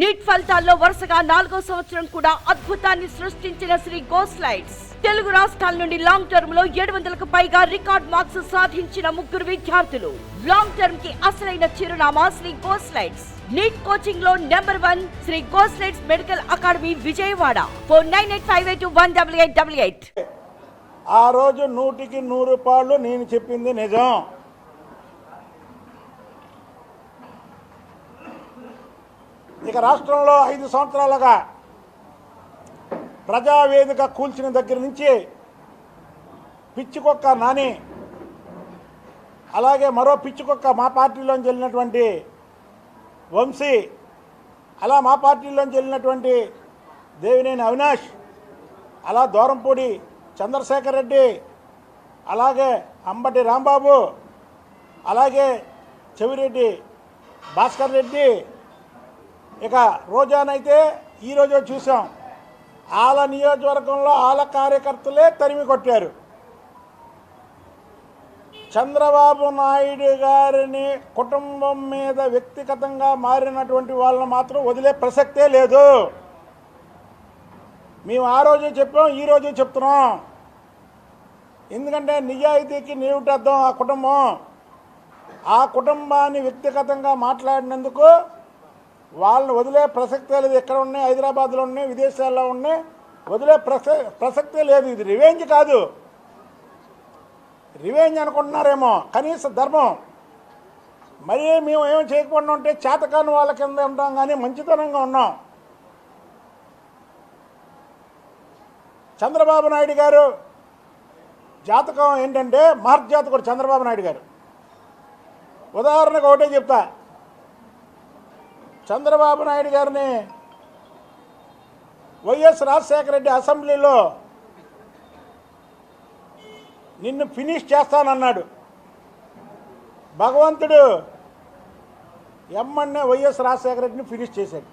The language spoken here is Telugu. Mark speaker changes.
Speaker 1: నీట్ ఫలితాల్లో వరుసగా నాలుగో సంవత్సరం కూడా అద్భుతాన్ని సృష్టించిన శ్రీ గోస్లైట్స్ తెలుగు రాష్ట్రాల నుండి లాంగ్ టర్మ్లో ఏడు వందలకు పైగా రికార్డ్ మార్క్స్ సాధించిన ముగ్గురు విద్యార్థులు. లాంగ్ టర్మ్కి అసలైన చిరునామా శ్రీ గోస్లైట్స్ నీట్ కోచింగ్లో number one Sri గోస్లైట్స్ medical academy Vijayawada. Four nine eight five eight one double eight double eight.
Speaker 2: ఆ రోజు నూటికి నూరు పాళ్ళు నేను చెప్పింది నిజం. ఇక రాష్ట్రంలో ఐదు సంవత్సరాలుగా ప్రజావేదిక కూల్చిన దగ్గర నుంచి పిచ్చికొక్క నాని అలాగే మరో పిచ్చికొక్క మా పార్టీలోంచి వెళ్ళినటువంటి వంశీ అలా మా పార్టీలోంచి వెళ్ళినటువంటి దేవినేని అవినాష్ అలా దూరంపూడి చంద్రశేఖర్ రెడ్డి అలాగే అంబటి రాంబాబు అలాగే చెవిరెడ్డి భాస్కర్ రెడ్డి ఇక రోజానైతే ఈరోజు చూసాం ఆల నియోజకవర్గంలో ఆల కార్యకర్తలే తరిమి కొట్టారు. చంద్రబాబు నాయుడు గారిని కుటుంబం మీద వ్యక్తిగతంగా మారినటువంటి వాళ్ళని మాత్రం వదిలే ప్రసక్తే లేదు. మేము ఆ రోజే చెప్పాం ఈ చెప్తున్నాం. ఎందుకంటే నిజాయితీకి నీవుటద్దాం ఆ కుటుంబం. ఆ కుటుంబాన్ని వ్యక్తిగతంగా మాట్లాడినందుకు వాళ్ళని వదిలే ప్రసక్తే లేదు. ఎక్కడ ఉన్నాయి? హైదరాబాద్లో ఉన్నాయి? విదేశాల్లో ఉన్నాయి? వదిలే ప్రస ప్రసక్తే లేదు. ఇది రివెంజ్ కాదు. రివెంజ్ అనుకుంటున్నారేమో. కనీస ధర్మం. మరీ మేము ఏం చేయకుండా ఉంటే చేతకాని వాళ్ళ కింద ఉంటాం కానీ మంచితనంగా ఉన్నాం. చంద్రబాబు నాయుడు గారు జాతకం ఏంటంటే మహర్జాతకుడు చంద్రబాబు నాయుడు గారు. ఉదాహరణకు ఒకటే చెప్తా. చంద్రబాబు నాయుడు గారిని వైఎస్ రాజశేఖర రెడ్డి అసెంబ్లీలో నిన్ను ఫినిష్ చేస్తానన్నాడు. భగవంతుడు ఎమ్మన్నే వైఎస్ రాజశేఖర రెడ్డిని ఫినిష్ చేశాడు.